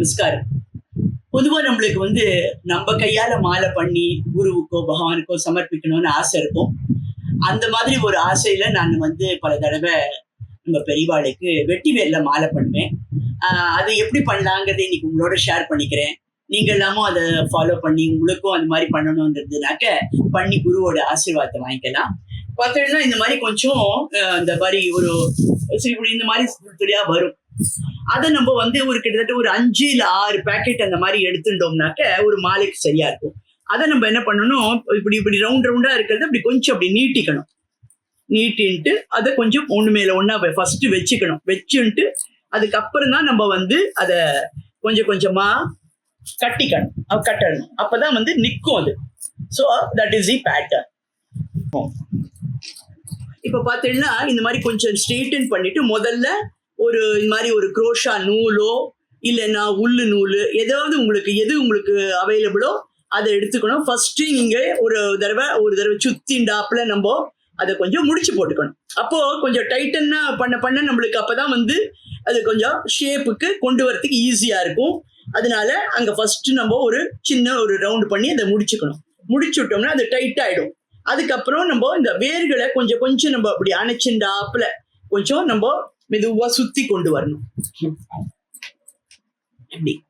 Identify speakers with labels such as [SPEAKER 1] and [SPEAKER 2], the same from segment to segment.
[SPEAKER 1] நமஸ்காரம். பொதுவா நம்மளுக்கு வந்து நம்ம கையால மாலை பண்ணி குருவுக்கோ பகவானுக்கோ சமர்ப்பிக்கணும்னு ஆசை இருக்கும். அந்த மாதிரி ஒரு ஆசையில நான் வந்து பல தடவை நம்ம பெரியவாளுக்கு வெட்டி வேல மாலை பண்ணுவேன். ஆஹ் அது எப்படி பண்ணலாங்கிறத இன்னைக்கு உங்களோட ஷேர் பண்ணிக்கிறேன். நீங்க எல்லாமும் அதை ஃபாலோ பண்ணி உங்களுக்கும் அந்த மாதிரி பண்ணணும்ன்றதுனாக்க பண்ணி குருவோட ஆசீர்வாதத்தை வாங்கிக்கலாம். பார்த்தீங்கன்னா இந்த மாதிரி கொஞ்சம் இந்த மாதிரி ஒரு சரி, இப்படி இந்த மாதிரி துளியா வரும். அதை நம்ம வந்து ஒரு கிட்டத்தட்ட ஒரு அஞ்சு இல்ல ஆறு பேக்கெட் அந்த மாதிரி எடுத்துட்டோம்னாக்க ஒரு மாலைக்கு சரியா இருக்கும். அதை நம்ம என்ன பண்ணணும்? இப்படி இப்படி ரவுண்ட் ரவுண்டா இருக்கிறது அப்படி கொஞ்சம் அப்படி நீட்டிக்கணும். நீட்டின்ட்டு அதை கொஞ்சம் ஒண்ணு மேல ஒன்றா ஃபர்ஸ்ட் வச்சுக்கணும். வச்சுன்ட்டு அதுக்கப்புறம் தான் நம்ம வந்து அதை கொஞ்சம் கொஞ்சமா கட்டிக்கணும். கட்டணும். அப்பதான் வந்து நிற்கும் அது. So that is the pattern இப்போ பார்த்தீங்கன்னா இந்த மாதிரி கொஞ்சம் ஸ்ட்ரெயிட்டன் பண்ணிட்டு முதல்ல ஒரு இந்த மாதிரி ஒரு குரோஷா நூலோ இல்லைன்னா உள்ளு நூல் ஏதாவது உங்களுக்கு எது உங்களுக்கு அவைலபிளோ அதை எடுத்துக்கணும். ஃபர்ஸ்ட் நீங்க ஒரு தடவை ஒரு தடவை சுத்திண்டாப்புல நம்ம அதை கொஞ்சம் முடிச்சு போட்டுக்கணும். அப்போ கொஞ்சம் டைட்டன்னா பண்ண பண்ண நம்மளுக்கு அப்பதான் வந்து அது கொஞ்சம் ஷேப்புக்கு கொண்டு வரதுக்கு ஈஸியா இருக்கும். அதனால அங்க ஃபர்ஸ்ட் நம்ம ஒரு சின்ன ஒரு ரவுண்ட் பண்ணி அதை முடிச்சுக்கணும். முடிச்சு விட்டோம்னா அது டைட் ஆயிடும். அதுக்கப்புறம் நம்ம இந்த வேர்களை கொஞ்சம் கொஞ்சம் நம்ம அப்படி அணைச்சுண்டாப்புல கொஞ்சம் நம்ம மெதுவா சுத்தி கொண்டு வரணும். இப்படி.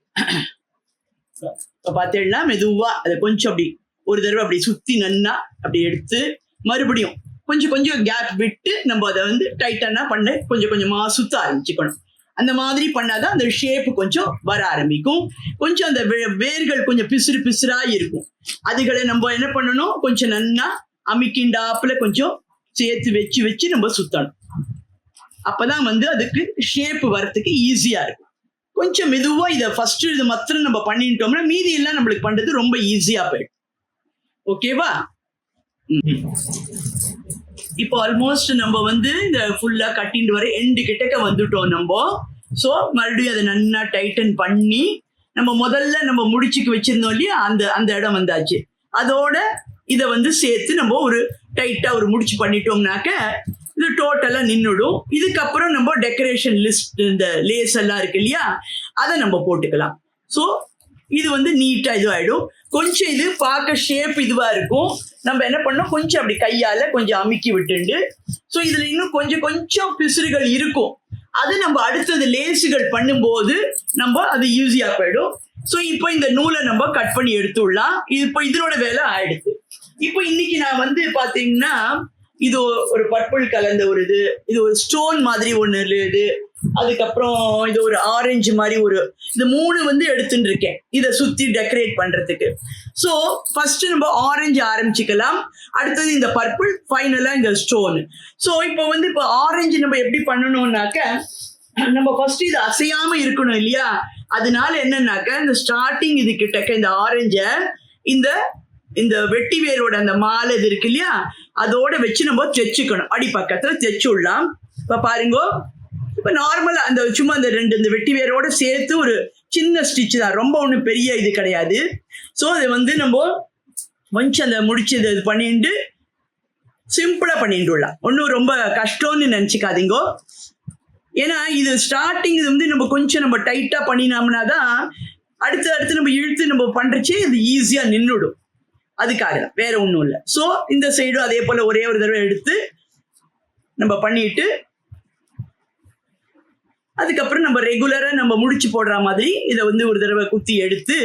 [SPEAKER 1] பார்த்தீங்கன்னா மெதுவா அதை கொஞ்சம் அப்படி ஒரு தடவை அப்படி சுத்தி நன்னா அப்படி எடுத்து மறுபடியும் கொஞ்சம் கொஞ்சம் கேப் விட்டு நம்ம அதை வந்து டைட்டனா பண்ண கொஞ்சம் கொஞ்சமா சுத்த ஆரம்பிச்சுக்கணும். அந்த மாதிரி பண்ணாதான் அந்த ஷேப் கொஞ்சம் வர ஆரம்பிக்கும். கொஞ்சம் அந்த வே- வேர்கள் கொஞ்சம் பிசுறு பிசுறா இருக்கும். அதுகளை நம்ம என்ன பண்ணணும்? கொஞ்சம் நன்னா அமிக்கிண்டாப்புல கொஞ்சம் சேர்த்து வச்சு வச்சு நம்ம சுத்தணும். அப்பதான் வந்து அதுக்கு ஷேப் வரத்துக்கு ஈஸியா இருக்கும். கொஞ்சம் மெதுவா இதை ஃபர்ஸ்ட் இது மாத்திரம் நம்ம பண்ணிட்டோம்னா மீதி எல்லாம் நம்மளுக்கு பண்றது ரொம்ப ஈஸியா போயிடும். ஓகேவா இப்போ ஆல்மோஸ்ட் நம்ம வந்து இந்த ஃபுல்லா கட்டிட்டு வர எண்டு கிட்டக்க வந்துட்டோம் நம்ம. ஸோ மறுபடியும் அதை நல்லா டைட்டன் பண்ணி நம்ம முதல்ல நம்ம முடிச்சுக்கு வச்சிருந்தோம் இல்லையா? அந்த அந்த இடம் வந்தாச்சு. அதோட இதை வந்து சேர்த்து நம்ம ஒரு டைட்டா ஒரு முடிச்சு பண்ணிட்டோம்னாக்க இது டோட்டலா நின்றுடும் இதுக்கப்புறம் நம்ம டெக்கரேஷன் லிஸ்ட் இந்த லேஸ் எல்லாம் இருக்கு இல்லையா? அதை நம்ம போட்டுக்கலாம். ஸோ இது வந்து நீட்டா இதுவாயிடும். கொஞ்சம் இது பார்க்க ஷேப் இதுவா இருக்கும். நம்ம என்ன பண்ணோம்? கொஞ்சம் அப்படி கையால கொஞ்சம் அமுக்கி விட்டுண்டு. ஸோ இதுல இன்னும் கொஞ்சம் கொஞ்சம் பிசுறுகள் இருக்கும். அது நம்ம அடுத்தது லேசுகள் பண்ணும்போது நம்ம அது ஈஸியாக போயிடும். ஸோ இப்போ இந்த நூலை நம்ம கட் பண்ணி எடுத்துடலாம். இப்போ இதனோட வேலை ஆயிடுது. இப்போ இன்னைக்கு நான் வந்து பார்த்தீங்கன்னா இது ஒரு பர்பிள் கலந்த ஒரு இது இது ஒரு ஸ்டோன் மாதிரி ஒன்று இது. அதுக்கப்புறம் இது ஒரு ஆரஞ்சு மாதிரி ஒரு இந்த மூணு வந்து எடுத்துட்டு இருக்கேன். இதை சுத்தி டெக்கரேட் பண்றதுக்கு. ஸோ ஃபர்ஸ்ட் நம்ம ஆரஞ்சு ஆரம்பிச்சுக்கலாம். அடுத்தது இந்த பர்பிள் ஃபைனலா இந்த ஸ்டோன் ஸோ இப்போ வந்து இப்போ ஆரஞ்சு நம்ம எப்படி பண்ணணும்னாக்க நம்ம ஃபர்ஸ்ட் இது அசையாம இருக்கணும் இல்லையா? அதனால என்னன்னாக்க இந்த ஸ்டார்டிங் இது கிட்டக்க இந்த ஆரஞ்ச இந்த இந்த வெட்டி வேரோட அந்த மாலை இது இருக்கு இல்லையா? அதோட வச்சு நம்ம தைச்சுக்கணும். அடி பக்கத்துல தைச்சு விடலாம் இப்ப பாருங்க இப்ப நார்மலா அந்த சும்மா அந்த ரெண்டு இந்த வெட்டி வேரோட சேர்த்து ஒரு சின்ன ஸ்டிச் தான். ரொம்ப ஒன்றும் பெரிய இது கிடையாது. ஸோ அது வந்து நம்ம கொஞ்சம் அந்த முடிச்சு இது பண்ணிட்டு சிம்பிளா பண்ணிட்டு விடலாம் ஒன்றும் ரொம்ப கஷ்டம்னு நினச்சிக்காதீங்கோ. ஏன்னா இது ஸ்டார்டிங் இது வந்து நம்ம கொஞ்சம் நம்ம டைட்டா பண்ணினோம்னா தான் அடுத்து அடுத்து நம்ம இழுத்து நம்ம பண்ணுறச்சே இது ஈஸியாக நின்றுடும். அதுக்காக தான் வேற ஒன்றும் இல்லை. ஸோ இந்த சைடும் அதே போல ஒரே ஒரு தடவை எடுத்து நம்ம பண்ணிட்டு அதுக்கப்புறம் நம்ம ரெகுலராக நம்ம முடிச்சு போடுற மாதிரி இதை வந்து ஒரு தடவை குத்தி எடுத்து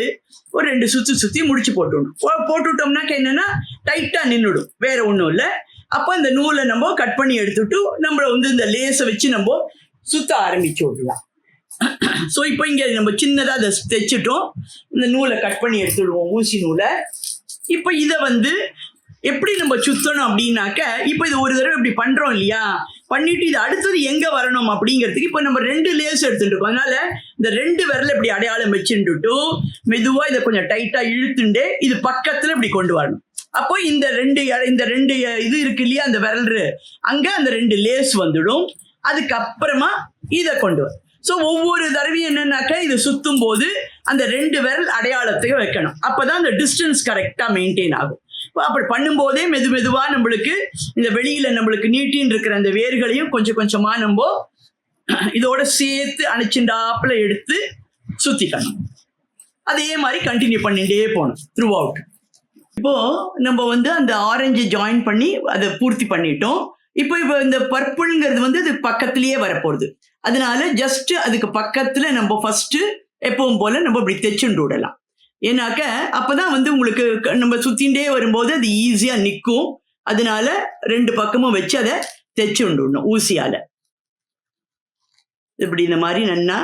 [SPEAKER 1] ஒரு ரெண்டு சுத்தி சுத்தி முடிச்சு போட்டுடணும். போட்டுவிட்டோம்னாக்க போட்டுட்டோம்னாக்க என்னன்னா டைட்டா நின்றுடும் வேற ஒன்றும் இல்லை. அப்போ இந்த நூலை நம்ம கட் பண்ணி எடுத்துட்டு நம்மளை வந்து இந்த லேஸை வச்சு நம்ம சுத்த ஆரம்பிச்சு விடலாம். ஸோ இப்போ இங்கே நம்ம சின்னதாக அதை தைச்சிட்டோம். இந்த நூலை கட் பண்ணி எடுத்துடுவோம். ஊசி நூலை. இப்போ இதை வந்து எப்படி நம்ம சுத்தணும் அப்படின்னாக்க இப்போ இது ஒரு தடவை இப்படி பண்றோம் இல்லையா? பண்ணிட்டு இது அடுத்தது எங்க வரணும் அப்படிங்கிறதுக்கு இப்போ நம்ம ரெண்டு லேஸ் எடுத்துட்டு இருக்கோம். அதனால இந்த ரெண்டு விரல இப்படி அடையாளம் வச்சுட்டு மெதுவா இதை கொஞ்சம் டைட்டா இழுத்துண்டு இது பக்கத்துல இப்படி கொண்டு வரணும். அப்போ இந்த ரெண்டு இந்த ரெண்டு இது இருக்கு இல்லையா அந்த விரல் அங்க அந்த ரெண்டு லேஸ் வந்துடும். அதுக்கப்புறமா இதை கொண்டு வரும் ஸோ ஒவ்வொரு தடவையும் என்னென்னாக்கா இது சுத்தும் போது அந்த ரெண்டு விரல் அடையாளத்தையும் வைக்கணும். அப்பதான் அந்த டிஸ்டன்ஸ் கரெக்டாக மெயின்டைன் ஆகும். இப்போ அப்படி பண்ணும்போதே மெது மெதுவாக நம்மளுக்கு இந்த வெளியில நம்மளுக்கு நீட்டின்னு இருக்கிற அந்த வேர்களையும் கொஞ்சம் கொஞ்சமாக நம்ம இதோட சேர்த்து அணைச்சுண்டாப்புல எடுத்து சுத்திக்கணும். அதே மாதிரி கண்டினியூ பண்ணிகிட்டே போகணும் த்ரூ அவுட் இப்போ நம்ம வந்து அந்த ஆரஞ்சு ஜாயின் பண்ணி அதை பூர்த்தி பண்ணிட்டோம். இப்போ இப்போ இந்த பர்பிள்ங்கிறது வந்து அது பக்கத்துலயே வரப்போகுது. அதனால ஜஸ்ட் அதுக்கு பக்கத்துல நம்ம ஃபர்ஸ்ட் எப்பவும் போல நம்ம இப்படி தைச்சுண்டு விடலாம் ஏன்னாக்க அப்பதான் வந்து உங்களுக்கு க- நம்ம சுத்திண்டே வரும்போது அது ஈஸியா நிற்கும் அதனால ரெண்டு பக்கமும் வச்சு அதை தைச்சுண்டு விடணும் ஊசியால. இப்படி இந்த மாதிரி நன்னா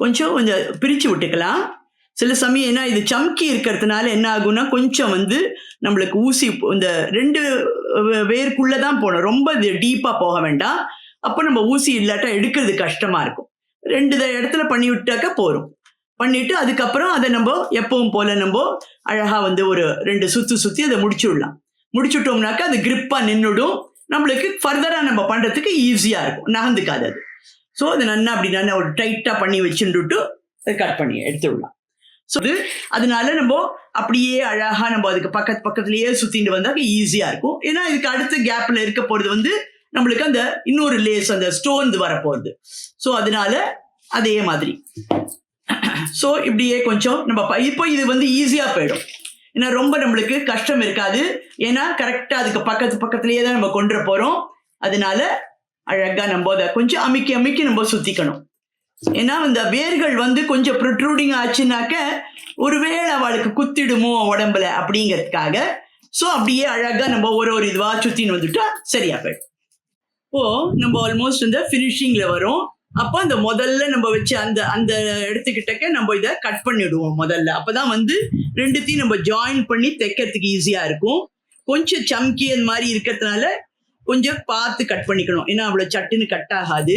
[SPEAKER 1] கொஞ்சம் கொஞ்சம் பிரிச்சு விட்டுக்கலாம். சில சமயம் ஏன்னா இது சம்கி இருக்கிறதுனால என்ன ஆகும்னா கொஞ்சம் வந்து நம்மளுக்கு ஊசி இந்த ரெண்டு வேர்க்குள்ளே தான் போகணும். ரொம்ப இது போக வேண்டாம். அப்போ நம்ம ஊசி இல்லாட்டா எடுக்கிறது கஷ்டமா இருக்கும். ரெண்டு இடத்துல பண்ணி விட்டாக்க போகிறோம் பண்ணிட்டு அதுக்கப்புறம் அதை நம்ம எப்பவும் போல நம்ம அழகாக வந்து ஒரு ரெண்டு சுற்றி சுற்றி அதை முடிச்சு விடலாம். முடிச்சுட்டோம்னாக்கா அது கிரிப்பாக நின்றுடும் நம்மளுக்கு ஃபர்தராக நம்ம பண்ணுறதுக்கு ஈஸியாக இருக்கும். நகர்ந்துக்காது அது. ஸோ அது நல்லா அப்படி நல்லா ஒரு டைட்டாக பண்ணி வச்சுட்டு கட் பண்ணி எடுத்து விடலாம். ஸோ அது அதனால நம்ம அப்படியே அழகா நம்ம அதுக்கு பக்கத்து பக்கத்துலயே சுத்திட்டு வந்தா ஈஸியா இருக்கும். ஏன்னா இதுக்கு அடுத்த கேப்ல இருக்க போறது வந்து நம்மளுக்கு அந்த இன்னொரு லேஸ் அந்த ஸ்டோன் வரப்போகுது. ஸோ அதனால அதே மாதிரி. ஸோ இப்படியே கொஞ்சம் நம்ம ப- இப்போ இது வந்து ஈஸியா போயிடும். ஏன்னா ரொம்ப நம்மளுக்கு கஷ்டம் இருக்காது. ஏன்னா கரெக்டா அதுக்கு பக்கத்து பக்கத்துலயே தான் நம்ம கொண்டு போறோம். அதனால அழகா நம்ம அதை கொஞ்சம் அமுக்கி அமுக்கி நம்ம சுத்திக்கணும். ஏன்னா இந்த வேர்கள் வந்து கொஞ்சம் ப்ரொட்ரூடிங் ஆச்சுனாக்க ஒருவேளை அவளுக்கு குத்திடுமோ உடம்புல அப்படிங்கிறதுக்காக. ஸோ அப்படியே அழகா நம்ம ஒரு ஒரு இதுவா சுத்தின்னு வந்துட்டா சரியா போயிடும். இப்போ நம்ம ஆல்மோஸ்ட் இந்த ஃபினிஷிங்ல வரும். அப்போ அந்த முதல்ல நம்ம வச்சு அந்த அந்த எடுத்துக்கிட்டக்க நம்ம இதை கட் பண்ணிடுவோம் முதல்ல. அப்பதான் வந்து ரெண்டுத்தையும் நம்ம ஜாயின் பண்ணி தைக்கிறதுக்கு ஈஸியா இருக்கும். கொஞ்சம் சம்கி அந்த மாதிரி இருக்கிறதுனால கொஞ்சம் பார்த்து கட் பண்ணிக்கணும். ஏன்னா அவ்வளவு சட்டுன்னு கட் ஆகாது.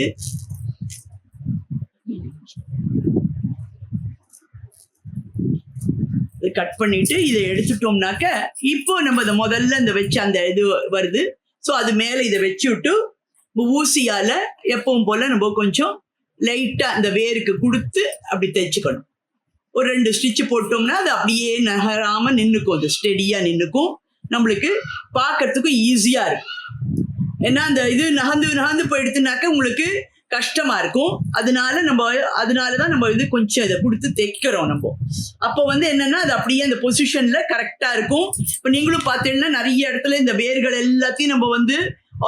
[SPEAKER 1] கட் பண்ணிட்டு இதை எடுத்துட்டோம்னாக்க இப்போ நம்ம இதை முதல்ல இந்த வச்சு அந்த இது வருது. ஸோ அது மேலே இதை வச்சு விட்டு ஊசியால எப்பவும் போல நம்ம கொஞ்சம் லைட்டா அந்த வேருக்கு கொடுத்து அப்படி தைச்சுக்கணும் ஒரு ரெண்டு ஸ்டிச் போட்டோம்னா அது அப்படியே நகராம நின்றுக்கும் அது ஸ்டெடியா நின்றுக்கும் நம்மளுக்கு பார்க்கறதுக்கும் ஈஸியா இருக்கும். ஏன்னா அந்த இது நகர்ந்து நகர்ந்து போயிடுத்துனாக்க உங்களுக்கு கஷ்டமா இருக்கும். அதனால நம்ம அதனால தான் நம்ம இது கொஞ்சம் இதை கொடுத்து தைக்கிறோம் நம்ம. அப்போ வந்து என்னன்னா அது அப்படியே அந்த பொசிஷன்ல கரெக்டா இருக்கும். இப்போ நீங்களும் பார்த்தீங்கன்னா நிறைய இடத்துல இந்த வேர்கள் எல்லாத்தையும் நம்ம வந்து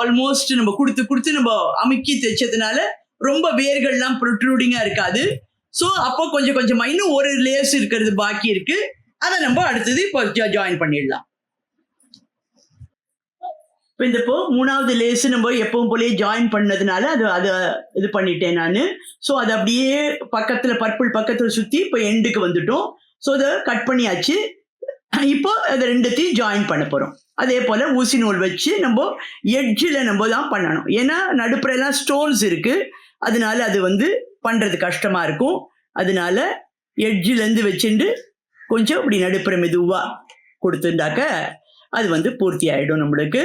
[SPEAKER 1] ஆல்மோஸ்ட் நம்ம கொடுத்து கொடுத்து நம்ம அமுக்கி தைச்சதுனால ரொம்ப வேர்கள்லாம் ப்ரொட்ரூடிங்கா இருக்காது. ஸோ அப்போ கொஞ்சம் கொஞ்சம் இன்னும் ஒரு லேயர்ஸ் இருக்கிறது பாக்கி இருக்கு. அதை நம்ம அடுத்தது இப்போ ஜாயின் பண்ணிடலாம். இப்போ இந்த இப்போ மூணாவது லேஸு நம்ம எப்பவும் போலயே ஜாயின் பண்ணதுனால அது அதை இது பண்ணிட்டேன் நான். ஸோ அது அப்படியே பக்கத்தில் பர்பிள் பக்கத்தில் சுற்றி இப்போ எண்டுக்கு வந்துட்டோம். ஸோ அதை கட் பண்ணியாச்சு. இப்போ அதை ரெண்டுத்தையும் ஜாயின் பண்ண போகிறோம் அதே போல் ஊசி நூல் வச்சு நம்ம எட்ஜில் நம்ம தான் பண்ணணும். ஏன்னா நடுப்புறையெல்லாம் ஸ்டோன்ஸ் இருக்குது அதனால அது வந்து பண்ணுறது கஷ்டமாக இருக்கும். அதனால எட்ஜிலேருந்து வச்சுட்டு கொஞ்சம் இப்படி நடுப்புற மெதுவாக கொடுத்துட்டாக்க அது வந்து பூர்த்தி ஆகிடும் நம்மளுக்கு.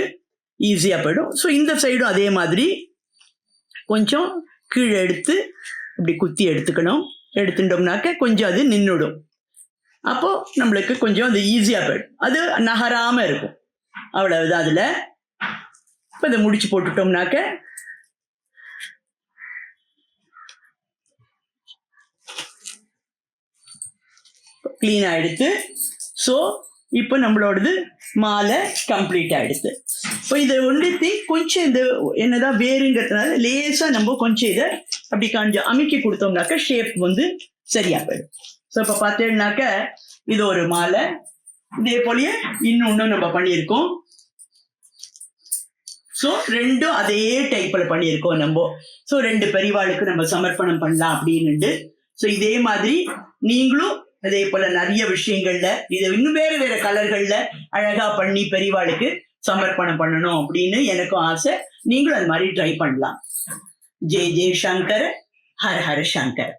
[SPEAKER 1] ஈஸியாக போயிடும். ஸோ இந்த சைடும் அதே மாதிரி. கொஞ்சம் கீழே எடுத்து இப்படி குத்தி எடுத்துக்கணும். எடுத்துட்டோம்னாக்க கொஞ்சம் அது நின்றுடும் அப்போது நம்மளுக்கு கொஞ்சம் அது ஈஸியாக போயிடும். அது நகராமல் இருக்கும். அவ்வளவுதான் அதில். இப்போ இதை முடிச்சு போட்டுட்டோம்னாக்க க்ளீனாக எடுத்து ஸோ இப்போ நம்மளோடது மாலை கம்ப்ளீட் ஆயிடுது. இப்போ இதை ஒன்றுத்தி கொஞ்சம் இது என்னதான் வேறுங்கிறதுனால லேசாக நம்ம கொஞ்சம் இதை அப்படி கொஞ்சம் அமுக்கி கொடுத்தோம்னாக்க ஷேப் வந்து சரியாக போயிடும். ஸோ இப்போ பார்த்தீங்கன்னாக்க இது ஒரு மாலை. இதே போலயே இன்னொன்னும் நம்ம பண்ணியிருக்கோம். ஸோ ரெண்டும் அதே டைப்பில் பண்ணியிருக்கோம் நம்ம. ஸோ ரெண்டு பெரிவாளுக்கு நம்ம சமர்ப்பணம் பண்ணலாம் அப்படின்னுட்டு ஸோ இதே மாதிரி நீங்களும் அதே போல நிறைய விஷயங்கள்ல இதை இன்னும் வேற வேற கலர்கள்ல அழகா பண்ணி பெரியவாளுக்கு சமர்ப்பணம் பண்ணணும் அப்படின்னு எனக்கும் ஆசை. நீங்களும் அது மாதிரி ட்ரை பண்ணலாம். ஜெய் ஜெய் சங்கர் ஹர ஹர சங்கர்.